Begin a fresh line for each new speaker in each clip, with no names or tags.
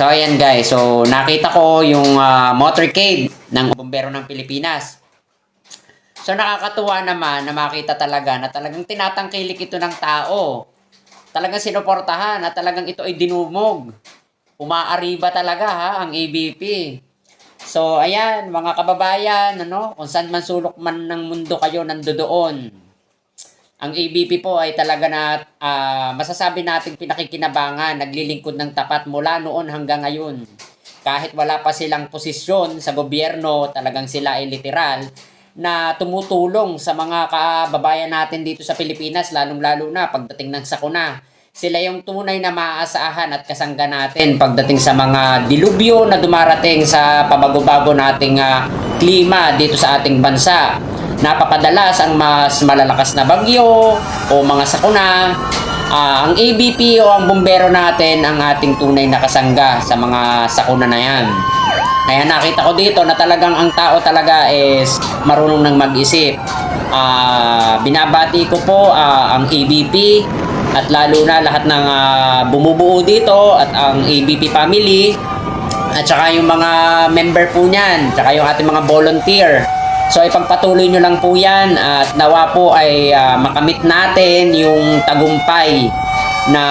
So ayan guys, so nakita ko yung ah, motorcade ng bombero ng Pilipinas. So nakakatuwa naman na makita talaga na talagang tinatangkilik ito ng tao. Talagang sinuportahan at talagang ito ay dinumog. Umaariba talaga ha, ang ABP. So ayan, mga kababayan, ano, kung saan man sulok man ng mundo kayo nandoon. Ang ABP po ay talaga na ah, masasabi nating pinakikinabangan, naglilingkod ng tapat mula noon hanggang ngayon. Kahit wala pa silang posisyon sa gobyerno, talagang sila ay literal na tumutulong sa mga kababayan natin dito sa Pilipinas, lalong-lalo na pagdating ng sakuna. Sila yung tunay na maaasahan at kasangga natin pagdating sa mga dilubyo na dumarating sa pabago-bago nating ah, klima dito sa ating bansa napakadalas ang mas malalakas na bagyo o mga sakuna. Ah, ang ABP o ang bumbero natin ang ating tunay na kasangga sa mga sakuna na yan. Kaya nakita ko dito na talagang ang tao talaga is marunong nang mag-isip. Ah, binabati ko po ah, ang ABP at lalo na lahat ng ah, bumubuo dito at ang ABP family at saka yung mga member po niyan, saka yung ating mga volunteer. So ipagpatuloy nyo lang po yan at nawa po ay ah, makamit natin yung tagumpay na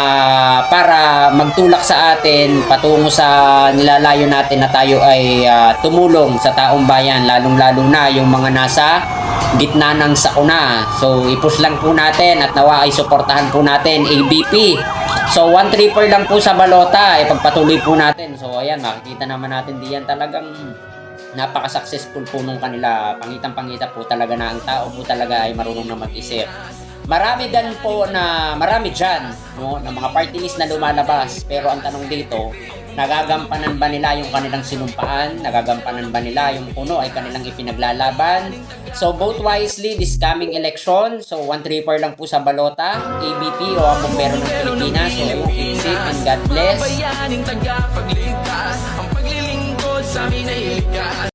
para magtulak sa atin patungo sa nilalayo natin na tayo ay ah, tumulong sa taong bayan lalong-lalo na yung mga nasa gitna ng sakuna. So ipush lang po natin at nawa ay suportahan po natin ABP. So 134 lang po sa balota, ipagpatuloy po natin. So ayan, makikita naman natin diyan talagang napaka-successful po nung kanila. Pangitang-pangita po talaga na ang tao po talaga ay marunong na mag-isip. Marami dan po na, marami dyan, no, na mga party list na lumalabas. Pero ang tanong dito, nagagampanan ba nila yung kanilang sinumpaan? Nagagampanan ba nila yung puno ay kanilang ipinaglalaban? So vote wisely this coming election. So 134 lang po sa balota, ABP o ang bumbero ng Pilipinas. So keep safe and God bless.
Ang sa amin ay